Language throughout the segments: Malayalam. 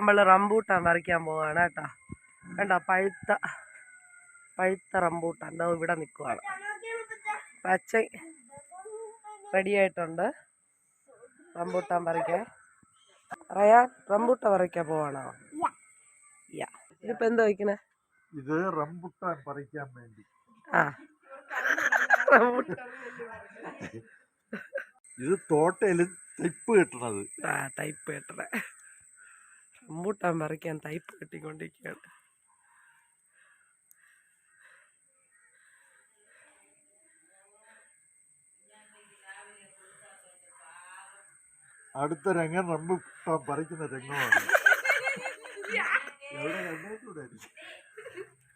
നമ്മൾ റംബൂട്ടാൻ വരയ്ക്കാൻ പോവാണ് കേട്ടോ. കണ്ടോ? പഴുത്ത പഴുത്ത റംബൂട്ടാൻ എന്താ ഇവിടെ നിൽക്കുവാണ് പച്ച റെഡിയായിട്ടുണ്ട് റംബൂട്ടാൻ പറിക്കാൻ. റയാൻ റംബൂട്ട പറിക്കാൻ പോവാണോ? യാ. ഇതിപ്പോ എന്താ വയ്ക്കണേ? ഇത് റംബുട്ടാൻ പറിക്കാൻ വേണ്ടി. ആ. ഇത് തോട്ടയിൽ തൈപ്പ് കെട്ടണത്. ആ തൈപ്പ് കെട്ടണേ. റംബൂട്ടാൻ പറിക്കാൻ തൈപ്പ് കെട്ടിക്കൊണ്ടിരിക്കുകയാണ്. അടുത്ത രംഗം റംബൂട്ടാൻ പറിക്കുന്ന രംഗമാണ്.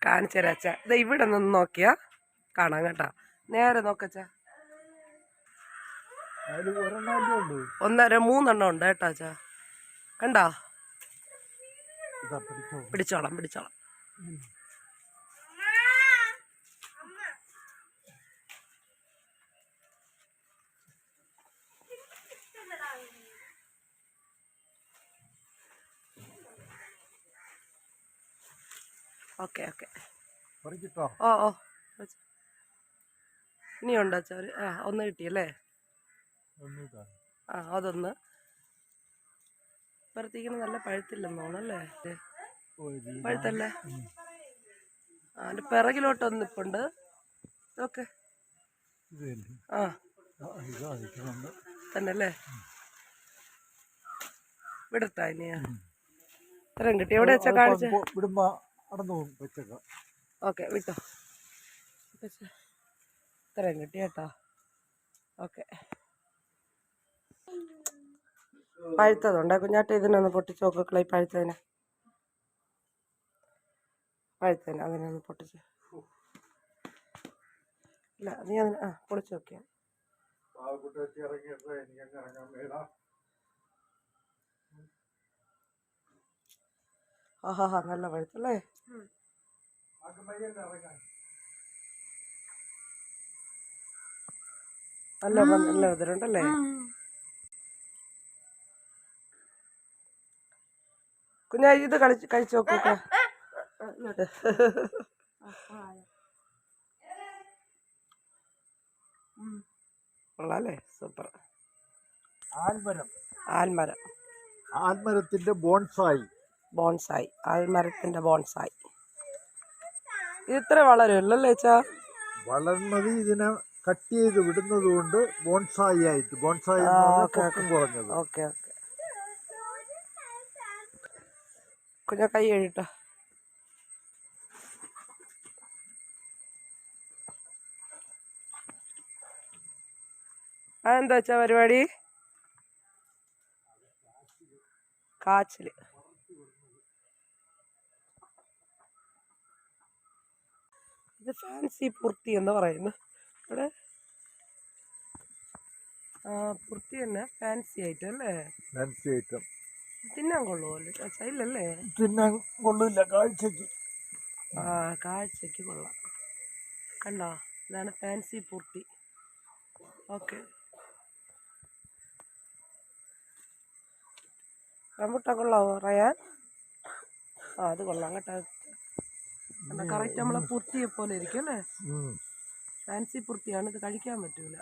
കാണിച്ചരാച്ച കാണിച്ചു ഇത് ഇവിടെ നിന്ന് നോക്കിയാ കാണാം കേട്ടാ. നേരെ നോക്കച്ച ഒന്നര മൂന്നെണ്ണം ഉണ്ട് കേട്ടാച്ചാ കണ്ടോ? പിടിച്ചോളാം പിടിച്ചോളാം. Okay okay. ഓ ഓ. ഇനിയുണ്ടോ ചോറ് ആ ഒന്ന് കിട്ടിയല്ലേ. ആ അതൊന്ന്. ഇപ്പുറത്തേക്കിന് നല്ല പഴുത്തില്ലെന്ന് തോന്നല്ലേ പഴുത്തല്ലേ? അതിന്റെ പിറകിലോട്ട് ഒന്ന് ഇപ്പുണ്ട് ഓക്കെ. ആ. ആ, ഇതാ നിൽക്കുന്നുണ്ട് തന്നെ വിടട്ടാ ഇനിയാ ഇത്രയും കിട്ടി. എവിടെ വെച്ചാ കാണിച്ച? ഓക്കെ വിട്ടോ. ഇത്രയും കിട്ടി കേട്ടോ. ഓക്കെ. പഴുത്തതുണ്ട്. കുഞ്ഞാട്ട ഇതിനൊന്ന് പൊട്ടിച്ച് നോക്കളെ പഴുത്തതിനെ. പഴുത്തതിന് അതിനൊന്ന് പൊട്ടിച്ച്. ഇല്ല നീ അതിന് ആ പൊളിച്ച് നോക്കിയാ. ആഹാ നല്ല പഴുത്തല്ലേ? നല്ല നല്ല ഇതിലുണ്ടല്ലേ? കുഞ്ഞാ ഇത് കളിച്ച് കഴിച്ചു നോക്കൂക്ക കൊള്ളാല്ലേ? സൂപ്പർ. ആൽമരം. ആൽമരം. ആൽമരത്തിന്റെ ബോൺസായി. ബോൺസായി. ആൽമരത്തിന്റെ ബോൺസായി. ഇത് ഇത്ര വളരുമല്ലോ അല്ലേ ചാ വളർന്നത് ഇതിനെ കട്ട് ചെയ്ത് വിടുന്നത് കൊണ്ട് ബോൺസായി ആയിട്ട്. ബോൺസായി കുറഞ്ഞത്. ഓക്കെ ഓക്കെ കുഞ്ഞാ കൈ കഴിട്ടോ അതെന്താ വെച്ചാ പരിപാടി? കാച്ചിൽ. ഇത് ഫാൻസി പൂർത്തി എന്ന് പറയുന്നു. ഇവിടെ പൂർത്തി തന്നെ ഫാൻസി ഐറ്റം അല്ലേ? Fancy item. തിന്നാൻ കൊള്ളുമല്ലോ ചാച്ചാ? ഇല്ലല്ലേ? തിന്നാൻ കൊള്ളില്ല കാഴ്ചക്ക് ആ കാഴ്ചക്ക് കൊള്ളാം. കണ്ടോ? ഇതാണ് ഫാൻസി പൂർത്തി. ഓക്കെ. റംബുട്ടാൻ കൊള്ളാവോ റയാൻ? ആ അത് കൊള്ളാം കേട്ടോ. കറക്റ്റ് നമ്മളെ പൂർത്തിയെ പോലെ ഇരിക്കും അല്ലേ? ഫാൻസി പൂർത്തിയാണ് ഇത് കഴിക്കാൻ പറ്റൂല.